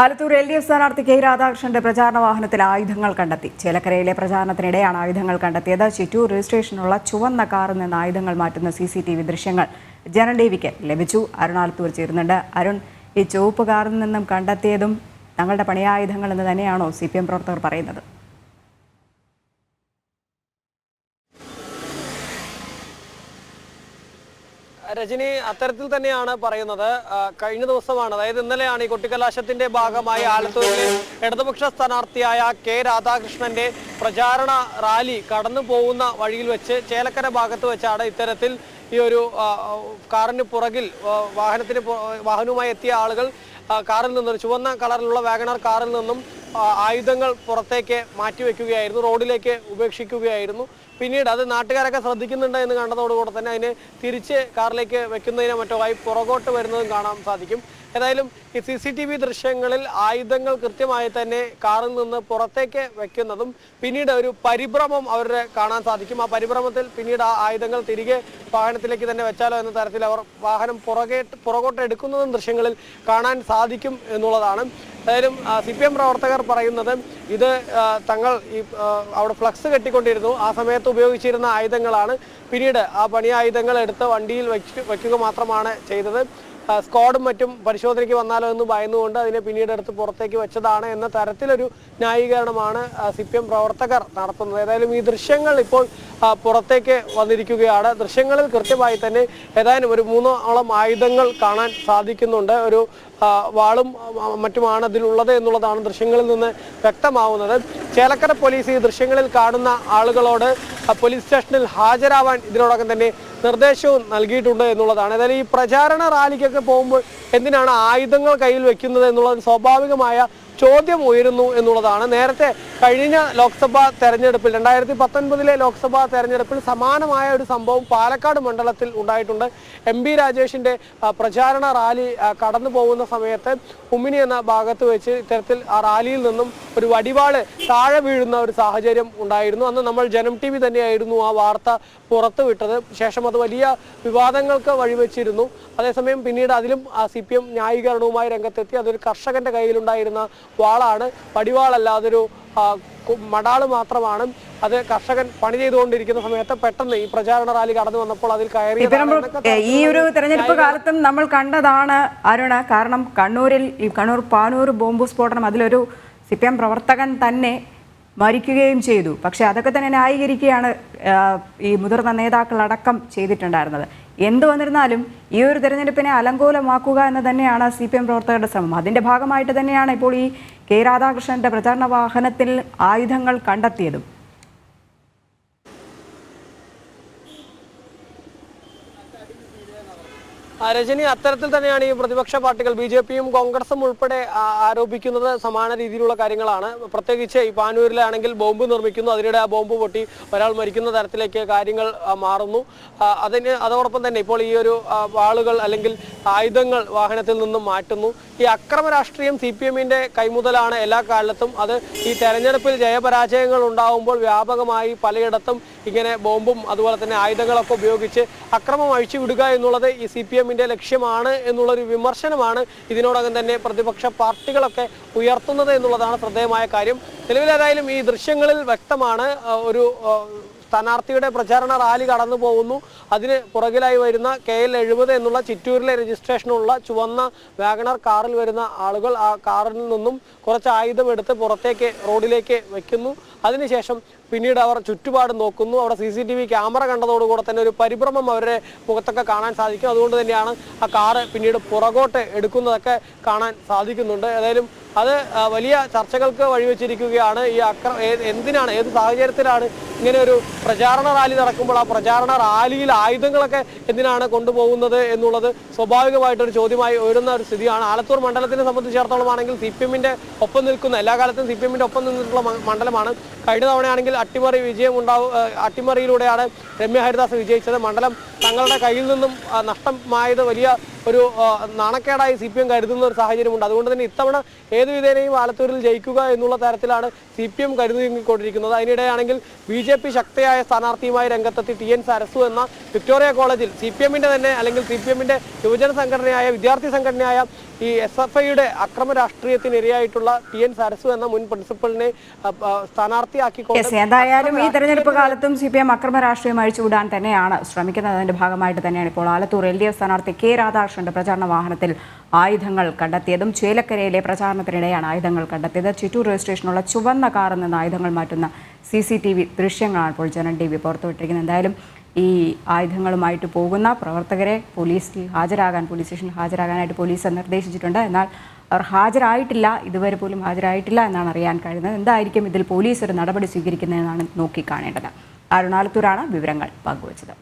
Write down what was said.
Alathur L D F സ്ഥാനാർത്ഥി K രാധാകൃഷ്ണന്റെ പ്രചാരണ വാഹനത്തിൽ ആയുധങ്ങൾ കണ്ടെത്തി. ചേലക്കരയിലെ പ്രചാരണത്തിനിടെയാണ് ആയുധങ്ങൾ കണ്ടെത്തിയത്. ചിറ്റൂർ രജിസ്ട്രേഷനുള്ള ചുവന്ന കാറിൽ നിന്ന് ആയുധങ്ങൾ മാറ്റുന്ന സി സി ടി വി ദൃശ്യങ്ങൾ ജനൻ ലഭിച്ചു. അരുൺ ആലത്തൂർ ചേരുന്നുണ്ട്. അരുൺ ഈ ചുവപ്പ് കാറിൽ നിന്നും കണ്ടെത്തിയതും തങ്ങളുടെ പണിയായുധങ്ങൾ എന്ന് തന്നെയാണോ സി പി എം പ്രവർത്തകർ പറയുന്നത്? രജനി അത്തരത്തിൽ തന്നെയാണ് പറയുന്നത്. കഴിഞ്ഞ ദിവസമാണ് അതായത് ഇന്നലെയാണ് ഈ കൊട്ടിക്കലാശത്തിന്റെ ഭാഗമായി ആലത്തൂരിൽ ഇടതുപക്ഷ സ്ഥാനാർത്ഥിയായ കെ രാധാകൃഷ്ണന്റെ പ്രചാരണ റാലി കടന്നു പോകുന്ന വഴിയിൽ വെച്ച് ചേലക്കര ഭാഗത്ത് വെച്ചാണ് ഇത്തരത്തിൽ ഈ ഒരു കാറിന് പുറകിൽ വാഹനത്തിന് വാഹനവുമായി എത്തിയ ആളുകൾ കാറിൽ നിന്നും ചുവന്ന കളറിലുള്ള വാഗണർ കാറിൽ നിന്നും ആയുധങ്ങൾ പുറത്തേക്ക് മാറ്റിവെക്കുകയായിരുന്നു റോഡിലേക്ക് ഉപേക്ഷിക്കുകയായിരുന്നു. പിന്നീട് അത് നാട്ടുകാരൊക്കെ ശ്രദ്ധിക്കുന്നുണ്ട് എന്ന് കണ്ടതോടുകൂടെ തന്നെ അതിനെ തിരിച്ച് കാറിലേക്ക് വെക്കുന്നതിനോ മറ്റോ ആയി പുറകോട്ട് വരുന്നതും കാണാൻ സാധിക്കും. ഏതായാലും ഈ സി സി ടി വി ദൃശ്യങ്ങളിൽ ആയുധങ്ങൾ കൃത്യമായി തന്നെ കാറിൽ നിന്ന് പുറത്തേക്ക് വെക്കുന്നതും പിന്നീട് ഒരു പരിഭ്രമം അവരുടെ കാണാൻ സാധിക്കും. ആ പരിഭ്രമത്തിൽ പിന്നീട് ആ ആയുധങ്ങൾ തിരികെ വാഹനത്തിലേക്ക് തന്നെ വെച്ചാലോ എന്ന തരത്തിൽ അവർ വാഹനം പുറകെ പുറകോട്ട് എടുക്കുന്നതും ദൃശ്യങ്ങളിൽ കാണാൻ സാധിക്കും എന്നുള്ളതാണ്. ഏതായാലും സി പി എം പ്രവർത്തകർ പറയുന്നത് ഇത് തങ്ങൾ ഈ അവിടെ ഫ്ലക്സ് കെട്ടിക്കൊണ്ടിരുന്നു. ആ സമയത്ത് ഉപയോഗിച്ചിരുന്ന ആയുധങ്ങളാണ്. പിന്നീട് ആ പണി ആയുധങ്ങൾ എടുത്ത് വണ്ടിയിൽ വെച്ച് വെക്കുക മാത്രമാണ് ചെയ്തത്. സ്ക്വാഡും മറ്റും പരിശോധനയ്ക്ക് വന്നാലോ എന്ന് ഭയന്നുകൊണ്ട് അതിനെ പിന്നീട് എടുത്ത് പുറത്തേക്ക് വെച്ചതാണ് എന്ന തരത്തിലൊരു ന്യായീകരണമാണ് സി പി എം പ്രവർത്തകർ നടത്തുന്നത്. ഏതായാലും ഈ ദൃശ്യങ്ങൾ ഇപ്പോൾ പുറത്തേക്ക് വന്നിരിക്കുകയാണ്. ദൃശ്യങ്ങളിൽ കൃത്യമായി തന്നെ ഏതായാലും ഒരു മൂന്നോളം ആയുധങ്ങൾ കാണാൻ സാധിക്കുന്നുണ്ട്. ഒരു വാളും മറ്റുമാണ് അതിലുള്ളത് എന്നുള്ളതാണ് ദൃശ്യങ്ങളിൽ നിന്ന് വ്യക്തമാവുന്നത്. ചേലക്കര പോലീസ് ഈ ദൃശ്യങ്ങളിൽ കാണുന്ന ആളുകളോട് പോലീസ് സ്റ്റേഷനിൽ ഹാജരാവാൻ ഇതിനോടകം തന്നെ നിർദ്ദേശവും നൽകിയിട്ടുണ്ട് എന്നുള്ളതാണ്. ഏതായാലും ഈ പ്രചാരണ റാലിക്കൊക്കെ പോകുമ്പോൾ എന്തിനാണ് ആയുധങ്ങൾ കയ്യിൽ വെക്കുന്നത് എന്നുള്ളത് സ്വാഭാവികമായ ചോദ്യം ഉയരുന്നു എന്നുള്ളതാണ്. നേരത്തെ കഴിഞ്ഞ ലോക്സഭാ തെരഞ്ഞെടുപ്പിൽ രണ്ടായിരത്തി പത്തൊൻപതിലെ ലോക്സഭാ തെരഞ്ഞെടുപ്പിൽ സമാനമായ ഒരു സംഭവം പാലക്കാട് മണ്ഡലത്തിൽ ഉണ്ടായിട്ടുണ്ട്. എം ബി രാജേഷിന്റെ പ്രചാരണ റാലി കടന്നു പോകുന്ന സമയത്ത് ഉമ്മിനി എന്ന ഭാഗത്ത് വെച്ച് ഇത്തരത്തിൽ ആ റാലിയിൽ നിന്നും ഒരു വടിവാൾ താഴെ വീഴുന്ന ഒരു സാഹചര്യം ഉണ്ടായിരുന്നു. അന്ന് നമ്മൾ ജനം ടി വി തന്നെയായിരുന്നു ആ വാർത്ത പുറത്തുവിട്ടത് ശേഷം അത് വലിയ വിവാദങ്ങൾക്ക് വഴിവെച്ചിരുന്നു. അതേസമയം പിന്നീട് അതിലും സി പി എം ന്യായീകരണവുമായി രംഗത്തെത്തി. അതൊരു കർഷകന്റെ കയ്യിലുണ്ടായിരുന്ന വാളാണ്. പടിവാളല്ലാതൊരു മടാൾ മാത്രമാണ്. അത് കർഷകൻ പണി ചെയ്തുകൊണ്ടിരിക്കുന്ന സമയത്ത് പെട്ടെന്ന് ഈ പ്രചാരണ റാലി കടന്നു വന്നപ്പോൾ അതിൽ കയറി ഈ ഒരു തെരഞ്ഞെടുപ്പ് കാലത്തും നമ്മൾ കണ്ടതാണ് അരുണ. കാരണം കണ്ണൂരിൽ ഈ കണ്ണൂർ പാനൂർ ബോംബ് സ്ഫോടനം അതിലൊരു സി പി എം പ്രവർത്തകൻ തന്നെ മരിക്കുകയും ചെയ്തു. പക്ഷെ അതൊക്കെ തന്നെ ന്യായീകരിക്കുകയാണ് ഈ മുതിർന്ന നേതാക്കൾ അടക്കം ചെയ്തിട്ടുണ്ടായിരുന്നത്. എന്തു വന്നിരുന്നാലും ഈ ഒരു തെരഞ്ഞെടുപ്പിനെ അലങ്കോലമാക്കുക എന്ന് തന്നെയാണ് സി പി എം പ്രവർത്തകരുടെ ശ്രമം. അതിന്റെ ഭാഗമായിട്ട് തന്നെയാണ് ഇപ്പോൾ ഈ കെ രാധാകൃഷ്ണന്റെ പ്രചാരണ വാഹനത്തിൽ ആയുധങ്ങൾ കണ്ടെത്തിയതും. രജനി അത്തരത്തിൽ തന്നെയാണ് ഈ പ്രതിപക്ഷ പാർട്ടികൾ ബി ജെ പിയും കോൺഗ്രസും ഉൾപ്പെടെ ആരോപിക്കുന്നത് സമാന രീതിയിലുള്ള കാര്യങ്ങളാണ്. പ്രത്യേകിച്ച് ഈ പാനൂരിലാണെങ്കിൽ ബോംബ് നിർമ്മിക്കുന്നു. അതിനിടെ ആ ബോംബ് പൊട്ടി ഒരാൾ മരിക്കുന്ന തരത്തിലേക്ക് കാര്യങ്ങൾ മാറുന്നു. അതിന് അതോടൊപ്പം തന്നെ ഇപ്പോൾ ഈ ഒരു ആളുകൾ അല്ലെങ്കിൽ ആയുധങ്ങൾ വാഹനത്തിൽ നിന്നും മാറ്റുന്നു. ഈ അക്രമ രാഷ്ട്രീയം സി പി എമ്മിന്റെ കൈമുതലാണ് എല്ലാ കാലത്തും. അത് ഈ തെരഞ്ഞെടുപ്പിൽ ജയപരാജയങ്ങൾ ഉണ്ടാകുമ്പോൾ വ്യാപകമായി പലയിടത്തും ഇങ്ങനെ ബോംബും അതുപോലെ തന്നെ ആയുധങ്ങളൊക്കെ ഉപയോഗിച്ച് അക്രമം അഴിച്ചുവിടുക എന്നുള്ളത് ഈ സി പി എമ്മിന്റെ ലക്ഷ്യമാണ് എന്നുള്ളൊരു വിമർശനമാണ് ഇതിനോടകം തന്നെ പ്രതിപക്ഷ പാർട്ടികളൊക്കെ ഉയർത്തുന്നത് എന്നുള്ളതാണ് ശ്രദ്ധേയമായ കാര്യം. നിലവിലേതായാലും ഈ ദൃശ്യങ്ങളിൽ വ്യക്തമാണ് ഒരു സ്ഥാനാർത്ഥിയുടെ പ്രചാരണ റാലി കടന്നു പോകുന്നു അതിന് പുറകിലായി വരുന്ന കെ എൽ എഴുപത് എന്നുള്ള ചിറ്റൂരിലെ രജിസ്ട്രേഷനുള്ള ചുവന്ന വാഗണർ കാറിൽ വരുന്ന ആളുകൾ ആ കാറിൽ നിന്നും കുറച്ച് ആയുധം എടുത്ത് പുറത്തേക്ക് റോഡിലേക്ക് വയ്ക്കുന്നു അതിനുശേഷം പിന്നീട് അവർ ചുറ്റുപാട് നോക്കുന്നു. അവിടെ C C T V camera കണ്ടതോടുകൂടെ തന്നെ ഒരു പരിഭ്രമം അവരുടെ മുഖത്തൊക്കെ കാണാൻ സാധിക്കും. അതുകൊണ്ട് തന്നെയാണ് ആ കാറ് പിന്നീട് പുറകോട്ട് എടുക്കുന്നതൊക്കെ കാണാൻ സാധിക്കുന്നുണ്ട്. ഏതായാലും അത് വലിയ ചർച്ചകൾക്ക് വഴിവെച്ചിരിക്കുകയാണ്. ഈ അക്ര എന്തിനാണ് ഏത് സാഹചര്യത്തിലാണ് ഇങ്ങനെ ഒരു പ്രചാരണ റാലി നടക്കുമ്പോൾ ആ പ്രചാരണ റാലിയിൽ ആയുധങ്ങളൊക്കെ എന്തിനാണ് കൊണ്ടുപോകുന്നത് എന്നുള്ളത് സ്വാഭാവികമായിട്ടൊരു ചോദ്യമായി ഉയരുന്ന ഒരു സ്ഥിതിയാണ്. ആലത്തൂർ മണ്ഡലത്തിനെ സംബന്ധിച്ചിടത്തോളം ആണെങ്കിൽ സി പി എമ്മിന്റെ ഒപ്പം നിൽക്കുന്ന എല്ലാ കാലത്തും സി പി എമ്മിന്റെ ഒപ്പം നിന്നിട്ടുള്ള മണ്ഡലമാണ്. കഴിഞ്ഞ തവണയാണെങ്കിൽ അട്ടിമറി വിജയം ഉണ്ടാവും അട്ടിമറിയിലൂടെയാണ് രമ്യ ഹരിദാസ് വിജയിച്ചത്. മണ്ഡലം തങ്ങളുടെ കയ്യിൽ നിന്നും നഷ്ടമായത് വലിയ ഒരു നാണക്കേടായി സി പി എം കരുതുന്ന ഒരു സാഹചര്യമുണ്ട്. അതുകൊണ്ട് തന്നെ ഇത്തവണ ഏതു വിധേനയും ആലത്തൂരിൽ ജയിക്കുക എന്നുള്ള തരത്തിലാണ് സി പി എം കരുതിക്കൊണ്ടിരിക്കുന്നത് അതിനിടെയാണെങ്കിൽ ബി ജെ പി ശക്തയായ സ്ഥാനാർത്ഥിയുമായി രംഗത്തെത്തി ടി എൻ സരസു എന്ന വിക്ടോറിയ കോളേജിൽ സി പി എമ്മിന്റെ തന്നെ അല്ലെങ്കിൽ സി പി എമ്മിന്റെ യുവജന സംഘടനയായ വിദ്യാർത്ഥി സംഘടനയായ ഈ എസ് എഫ് ഐയുടെ അക്രമ രാഷ്ട്രീയത്തിനിരയായിട്ടുള്ള ടി എൻ സരസു എന്ന മുൻ പ്രിൻസിപ്പളിനെ സ്ഥാനാർത്ഥിയാക്കിക്കൊണ്ട് എന്തായാലും ഈ തെരഞ്ഞെടുപ്പ് കാലത്തും സി പി എം അക്രമ രാഷ്ട്രീയം അഴിച്ചുവിടാൻ തന്നെയാണ് ശ്രമിക്കുന്നത്. അതിന്റെ ഭാഗമായിട്ട് തന്നെയാണ് ഇപ്പോൾ ആലത്തൂർ എൽ ഡി എഫ് സ്ഥാനാർത്ഥി കെ രാധാകൃഷ്ണന്റെ പ്രചാരണ വാഹനത്തിൽ ആയുധങ്ങൾ കണ്ടെത്തിയതും ചേലക്കരയിലെ പ്രചാരണത്തിനിടെയാണ് ആയുധങ്ങൾ കണ്ടെത്തിയത്. ചിറ്റൂർ രജിസ്ട്രേഷനുള്ള ചുവന്ന കാറിൽ നിന്ന് ആയുധങ്ങൾ മാറ്റുന്ന സി സി ടി വി ദൃശ്യങ്ങളാണ് ഇപ്പോൾ ജനൻ ടി വി പുറത്തുവിട്ടിരിക്കുന്നത്. എന്തായാലും ഈ ആയുധങ്ങളുമായിട്ട് പോകുന്ന പ്രവർത്തകരെ പോലീസിൽ ഹാജരാകാൻ പോലീസ് സ്റ്റേഷനിൽ ഹാജരാകാനായിട്ട് പോലീസ് നിർദ്ദേശിച്ചിട്ടുണ്ട്. എന്നാൽ അവർ ഹാജരായിട്ടില്ല ഇതുവരെ പോലും ഹാജരായിട്ടില്ല എന്നാണ് അറിയാൻ കഴിയുന്നത്. എന്തായിരിക്കും ഇതിൽ പോലീസ് ഒരു നടപടി സ്വീകരിക്കുന്നതെന്നാണ് നോക്കിക്കാണേണ്ടത്. അരുണാലത്തൂരാണ് വിവരങ്ങൾ പങ്കുവച്ചത്.